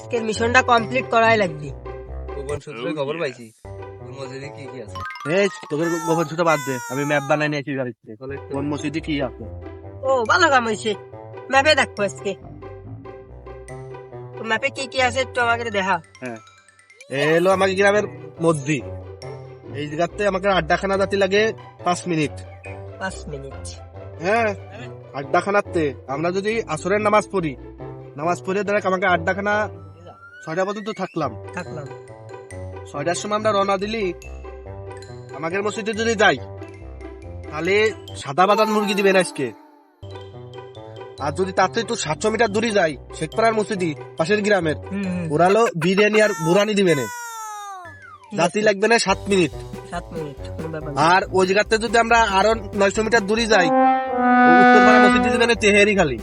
আজকের মিশনটা কমপ্লিট করাই লাগবে। গোপন সূত্রে খবর পাইছি। মসজিদে কি কি আছে? এই তোদের গোপন ছোট বাদ দে। আমি ম্যাপ বানাই নিয়েছি গাড়িতে কোন মসজিদে কি আছে? ও ভালো কাম হয়েছে। ম্যাপে দেখব আজকে। ম্যাপে কি কি আছে একটু আমাকে দেখা এ হলো আমাকে গ্রামের মধ্যে এই জায়গাতে আমাকে আড্ডাখানা যাতে লাগে পাঁচ মিনিট। পাঁচ মিনিট। হ্যাঁ আড্ডাখানাতে। আমরা যদি আসরের নামাজ পড়ি নামাজ পড়ে দেখ আমাকে আড্ডাখানা ছয়টা পর্যন্ত থাকলাম। থাকলাম। ছয়টার সময় আমরা রওনা দিলি। আমাদের মসজিদে যদি যাই তাহলে সাদা বাদাম মুরগি দিবেন আজকে। আর যদি তার থেকে একটু সাতশো মিটার দূরে যাই শেখপাড়ার মসজিদি পাশের গ্রামের হুম, হুম, ওরা হলো বিরিয়ানি আর বুরানি দিবেন ঠিক জাতি লাগবে না সাত মিনিট। না। আর ওই জায়গাতে যদি আমরা আরও নয়শো মিটার দূরে যাই উত্তরপাড়া মসজিদ দিবেন তেহেরি খালি।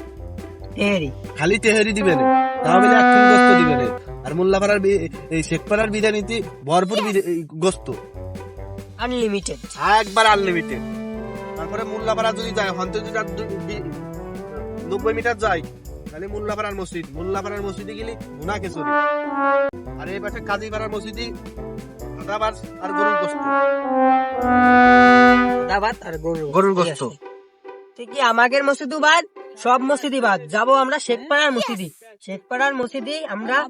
তেহেরি। খালি তেহেরি দিবেন তাহলে একখান গোস্ত দিবেন আর মোল্লাপাড়ার এই শেখপাড়ার বিরিয়ানিতে ভরপুর গোস্ত। আনলিমিটেড একবার আনলিমিটেড তারপরে মোল্লাপাড়া যদি যায় হন্ত যদি নব্বই মিটার যায় তাহলে মোল্লাপাড়ার মসজিদ। মোল্লাপাড়ার মসজিদে গেলে আর এই পাশে কাজীপাড়ার মসজিদে আর গরুর গোস্ত। আর গরু গরুর গোস্ত। আছে। ঠিক কি আমাদের মসজিদও বাদ সব মসজিদই বাদ। যাব আমরা শেখপাড়ার মসজিদি। শেখপাড়ার মসজিদি আমরা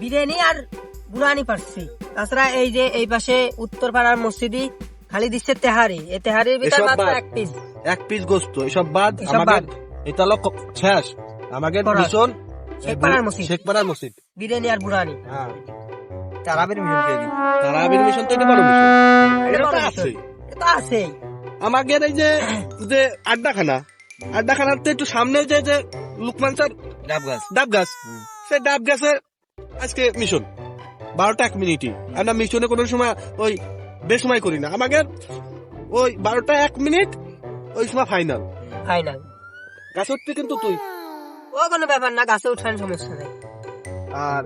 বিরিয়ানি আর বুরানি পারছি। তাছাড়া এই যে এই পাশে উত্তর পাড়ার মসজিদি খালি দিচ্ছে তেহারি। এই তেহারির ভিতর এসব মাত্র বাদ। এক পিস এক পিস গোস্ত। এসব বাদ। এসব আমাদের বাদ। এটা হলো ক- শেষ। আমাদের করার। মিশন শেখপাড়ার মসজিদ। শেখপাড়ার মসজিদ। বিরিয়ানি আর বুরানি। হ্যাঁ। তারাবের মিশন কে দি তারাবির মিশন তো এটা বড় মিশন। এটা তো আছে। এটা তো আছেই আমাদের এই যে যে আড্ডাখানা। আড্ডাখানাতে একটু সামনে যে যে লুকমান স্যার ডাব গাছ ডাব গাছ সে ডাব গাছে আজকে মিশন। বারোটা এক মিনিটই। মিশনে কোনো সময় ওই বেসময় করি না। আমাদের ওই বারোটা এক মিনিট ওই সময় ফাইনাল। ফাইনাল। গাছ উঠতে কিন্তু তুই। ও কোনো ব্যাপার না গাছে উঠান সমস্যা নেই। আর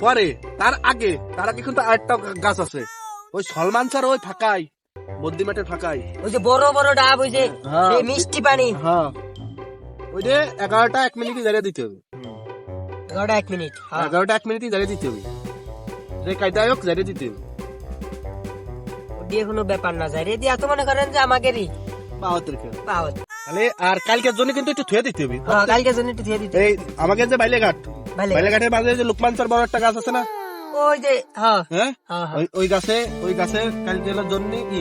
পরে তার আগে তার আগে কিন্তু আরেকটা গাছ আছে। ওই সলমান স্যার ওই ফাঁকাই মধ্যমাঠের ফাঁকাই। ওই যে বড় বড় ডাব ওই যে হ্যাঁ। মিষ্টি পানি। হ্যাঁ। ওই যে এগারোটা এক মিনিটই দাঁড়িয়ে দিতে হবে। এগারোটা এক মিনিট হ্যাঁ। এগারোটা এক মিনিটই দাঁড়িয়ে দিতে হবে। যে কায়দায় হোক দাঁড়িয়ে দিতে হবে। দিয়ে কোনো ব্যাপার না যায় রেডি এত মনে করেন যে আমাদেরই বাহাত্তর খেলে পাওয়া তাহলে আর কালকের জন্য কিন্তু একটু থুয়ে দিতে হবে। হ্যাঁ, কালকে জন্য একটু দিয়ে দিতে এই আমাকে যে বাইলেঘাট বাইলেঘাটের মাঝে যে লুকমান স্যার বড় একটা গাছ আছে না? ওই যে হ্যাঁ হ্যাঁ। ওই গাছে ওই গাছে কালকে জন্য কি?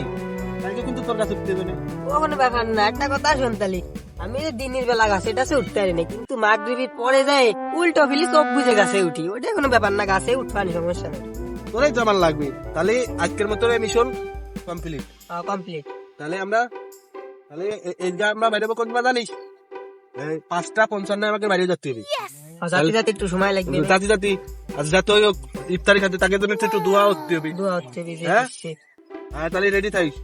কালকে কিন্তু তোর গাছে উঠতে হবে না। কোনো ব্যাপার না একটা কথা শুনতালি আমি দিনের বেলা গাছে এটা উঠতে পারি না কিন্তু মাগরিবির পরে যায় উল্টো ফিলি চোখ বুঝে গাছে উঠি। ওটা কোনো ব্যাপার না গাছে উঠবানি সমস্যা নেই। তোরাই জামান লাগবে। তাহলে আজকের মতো মিশন কমপ্লিট কমপ্লিট তাহলে আমরা তাহলে এই যে আমরা বাইরে কোন জানিস? পাঁচটা পঞ্চান্ন আমাকে বাইরে যেতে হবে। যাতে যাতে একটু সময় লাগবে। জাতি জাতি আজ যাতে ইফতারি খাতে তাকে জন্য একটু দোয়া হতে হবে দোয়া হচ্ছে বিজয় হ্যাঁ? হ্যাঁ তাহলে রেডি থাকিস।